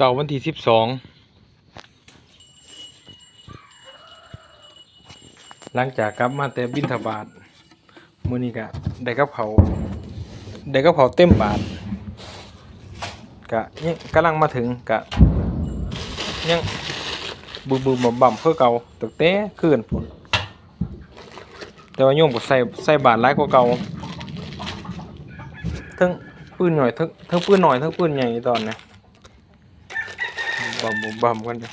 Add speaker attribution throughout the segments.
Speaker 1: เสาร์วันที่สิบสองหลังจากกลับมาแต่บินทบาทมือนี้ก็ได้กับเขาได้กับเขาเต็มบาทก็ยังกำลังมาถึงก็ยังบูบูบ่บ่ำคือเก่าตั้งแต่คืนพุ่นแต่ว่าโยมก็ใส่ใส่บาทหลายกว่าเก่าทั้งปืนหน่อยทั้งทั้งปืนหน่อยทั้งปืนใหญ่ตอนนี้ เนี้ยบ่บ่บ่ำกันอยู่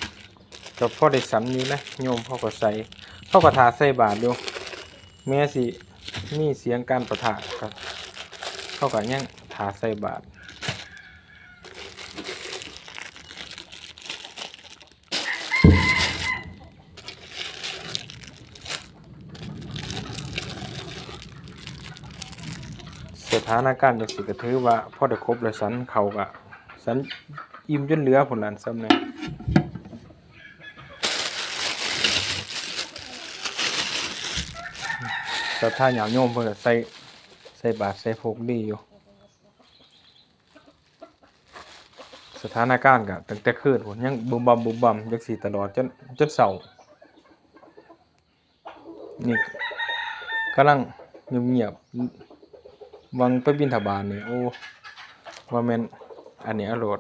Speaker 1: ก็พอได้สันอยู่นะโยมเขาก็ใส่เขาก็ทาใส่บาทอยู่แม้สิมีเสียงการประทะครับเขาก็ยังทาใส่บาทสถานการณ์จังสิก็ถือว่าพ่อได้ครบแล้วสันเขาก็สัน อิ่มจนเหลือผลลันซ้ำเนี่ยแต่ถ้าหยามโยมเพิ่นก็ใส่ใส่บาตรใส่พกดีอยู่ สถานการณ์ก็ตั้งแต่คืนพุ่นยังบุมบัมบุมบัมจังซี่ตลอดจนจนเช้านี่กำลังเงียบๆวังไปบิณฑบาตนี่โอ้ว่าแมนอันนี้อรรถ